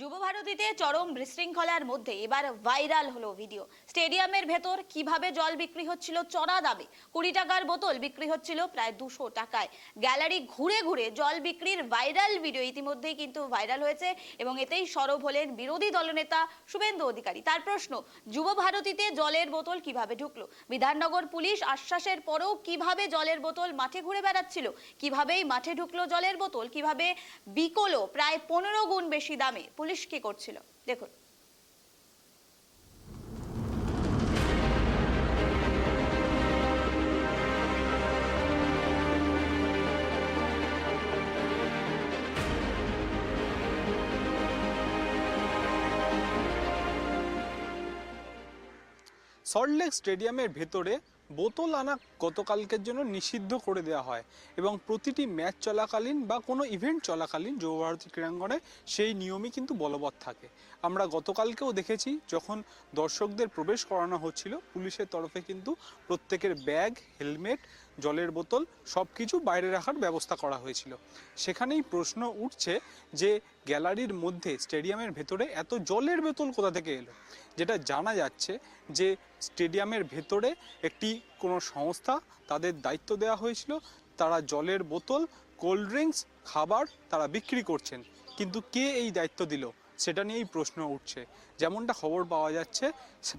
যুবভারতীতে চরম বিশৃঙ্খলার মধ্যে এবার ভাইরাল হলো ভিডিও। স্টেডিয়ামের ভেতর কীভাবে জল বিক্রি হচ্ছিল চড়া দামে? কুড়ি টাকার বোতল বিক্রি হচ্ছিল প্রায় দুশো টাকায়। গ্যালারি ঘুরে ঘুরে জল বিক্রির ভাইরাল ভিডিও ইতিমধ্যেই কিন্তু ভাইরাল হয়েছে এবং এতেই সরব হলেন বিরোধী দলনেতা শুভেন্দু অধিকারী। তার প্রশ্ন যুবভারতীতে জলের বোতল কীভাবে ঢুকলো? বিধাননগর পুলিশ আশ্বাসের পরেও কীভাবে জলের বোতল মাঠে ঘুরে বেড়াচ্ছিল? কিভাবেই মাঠে ঢুকলো জলের বোতল? কীভাবে বিকলো প্রায় পনেরো গুণ বেশি দামে? পুলিশ কি করছিল? দেখুন। সল্টলেক স্টেডিয়ামের ভেতরে বোতল আনা গতকালকের জন্য নিষিদ্ধ করে দেওয়া হয় এবং প্রতিটি ম্যাচ চলাকালীন বা কোনো ইভেন্ট চলাকালীন যুবভারতী ক্রীড়াঙ্গনে সেই নিয়মই কিন্তু বলবৎ থাকে। আমরা গতকালকেও দেখেছি যখন দর্শকদের প্রবেশ করানো হচ্ছিল, পুলিশের তরফে কিন্তু প্রত্যেকের ব্যাগ, হেলমেট জলের বোতল সব কিছু বাইরে রাখার ব্যবস্থা করা হয়েছিল। সেখানেই প্রশ্ন উঠছে যে, গ্যালারির মধ্যে, স্টেডিয়ামের ভেতরে এত জলের বোতল কোথা থেকে এলো? যেটা জানা যাচ্ছে যে, স্টেডিয়ামের ভেতরে একটি কোনো সংস্থা তাদের দায়িত্ব দেওয়া হয়েছিল। তারা জলের বোতল, কোল্ড ড্রিঙ্কস, খাবার তারা বিক্রি করছেন। কিন্তু কে এই দায়িত্ব দিল? সেটা নিয়েই প্রশ্ন উঠছে। যেমনটা খবর পাওয়া যাচ্ছে,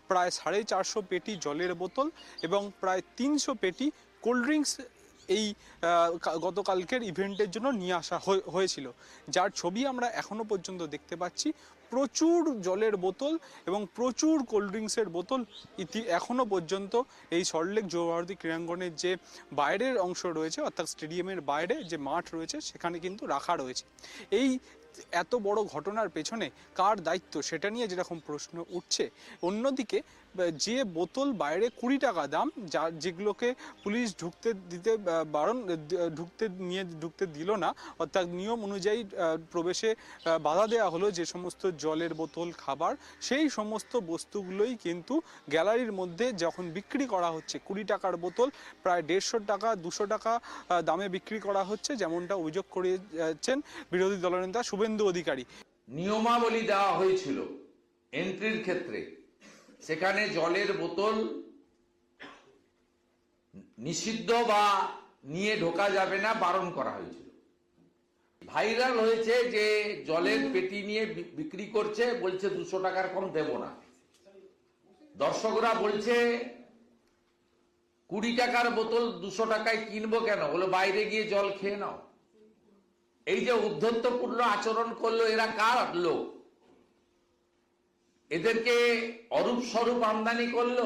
প্রায় সাড়ে চারশো পেটি জলের বোতল এবং প্রায় তিনশো পেটি কোল্ড ড্রিঙ্কস এই গতকালকের ইভেন্টের জন্য নিয়ে আসা হয়েছিল। যার ছবি আমরা এখনও পর্যন্ত দেখতে পাচ্ছি। প্রচুর জলের বোতল এবং প্রচুর কোল্ড ড্রিঙ্কসের বোতল ইতি এখনও পর্যন্ত এই সল্টলেক যুবভারতী ক্রীড়াঙ্গনের যে বাইরের অংশ রয়েছে, অর্থাৎ স্টেডিয়ামের বাইরে যে মাঠ রয়েছে, সেখানে কিন্তু রাখা রয়েছে। এই এত বড় ঘটনার পেছনে কার দায়িত্ব সেটা নিয়ে যেরকম প্রশ্ন উঠছে, অন্যদিকে যে বোতল বাইরে কুড়ি টাকা দাম, যা যেগুলোকে পুলিশ ঢুকতে দিতে বারণ ঢুকতে নিয়ে, ঢুকতে দিল না, অর্থাৎ নিয়ম অনুযায়ী প্রবেশে বাধা দেওয়া হলো যে সমস্ত জলের বোতল, খাবার, সেই সমস্ত বস্তুগুলোই কিন্তু গ্যালারির মধ্যে যখন বিক্রি করা হচ্ছে, কুড়ি টাকার বোতল, প্রায় দেড়শো টাকা, দুশো টাকা দামে বিক্রি করা হচ্ছে, যেমনটা অভিযোগ করেছেন বিরোধী দলনেতা শুভেন্দু অধিকারী। নিয়মাবলী দেওয়া হয়েছিল এন্ট্রির ক্ষেত্রে। সেখানে জলের বোতল নিষিদ্ধ বা নিয়ে ঢোকা যাবে না, বারণ করা হয়েছিল। ভাইরাল হয়েছে যে জলের পেটি নিয়ে বিক্রি করছে, বলছে দুশো টাকার কম দেব না। দর্শকরা বলছে, কুড়ি টাকার বোতল দুশো টাকায় কিনবো কেন? বলে, বাইরে গিয়ে জল খেয়ে নাও। এই যে উদ্ধত্তপূর্ণ আচরণ করল, এরা কার লোক? এদেরকে অরূপ স্বরূপ আমদানি করল?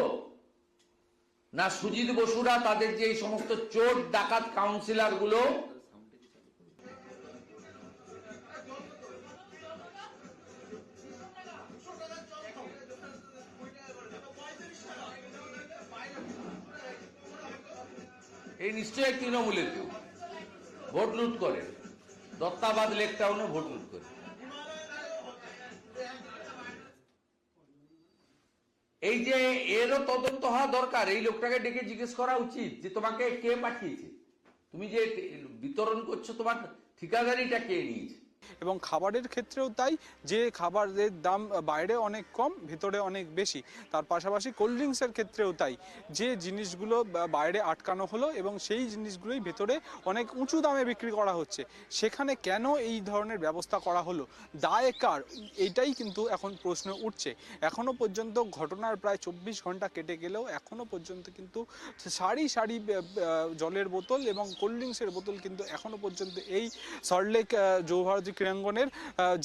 না সুজিত বসুরা তাদের যে এই সমস্ত চোর ডাকাত কাউন্সিলরগুলো? এই নিশ্চয়ই তৃণমূলের কেউ। ভোট লুট করে। দত্তাবাদ লেক টাউনে ভোট লুট করে। এই যে এরও তদন্ত হওয়া দরকার, এই লোকটাকে ডেকে জিজ্ঞেস করা উচিত যে তোমাকে কে পাঠিয়েছে? তুমি যে বিতরণ করছ, তোমার ঠিকাদারিটা কে নিয়েছে? এবং খাবারের ক্ষেত্রেও তাই যে খাবারের দাম বাইরে অনেক কম ভেতরে অনেক বেশি। তার পাশাপাশি কোল্ড ড্রিঙ্কসের ক্ষেত্রেও তাই যে জিনিসগুলো বাইরে আটকানো হলো এবং সেই জিনিসগুলোই ভেতরে অনেক উঁচু দামে বিক্রি করা হচ্ছে সেখানে কেন এই ধরনের ব্যবস্থা করা হলো দায় কার এটাই কিন্তু এখন প্রশ্ন উঠছে। এখনও পর্যন্ত ঘটনার প্রায় চব্বিশ ঘণ্টা কেটে গেলেও এখনও পর্যন্ত কিন্তু সারি সারি জলের বোতল এবং কোল্ড ড্রিঙ্কসের বোতল কিন্তু এখনও পর্যন্ত এই সল্টলেক আহ, যৌভারতী ক্রীড়াঙ্গনের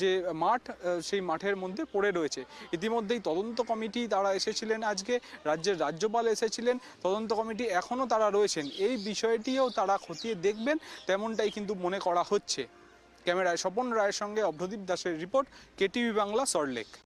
যে মাঠ সেই মাঠের মধ্যে পড়ে রয়েছে। ইতিমধ্যেই তদন্ত কমিটি তারা এসেছিলেন আজকে, রাজ্যের রাজ্যপাল এসেছিলেন, তদন্ত কমিটি এখনও তারা রয়েছেন। এই বিষয়টিও তারা খতিয়ে দেখবেন, তেমনটাই কিন্তু মনে করা হচ্ছে। ক্যামেরায় স্বপন রায়ের সঙ্গে অভ্রদীপ দাসের রিপোর্ট, কেটিভি বাংলা, সল্টলেক।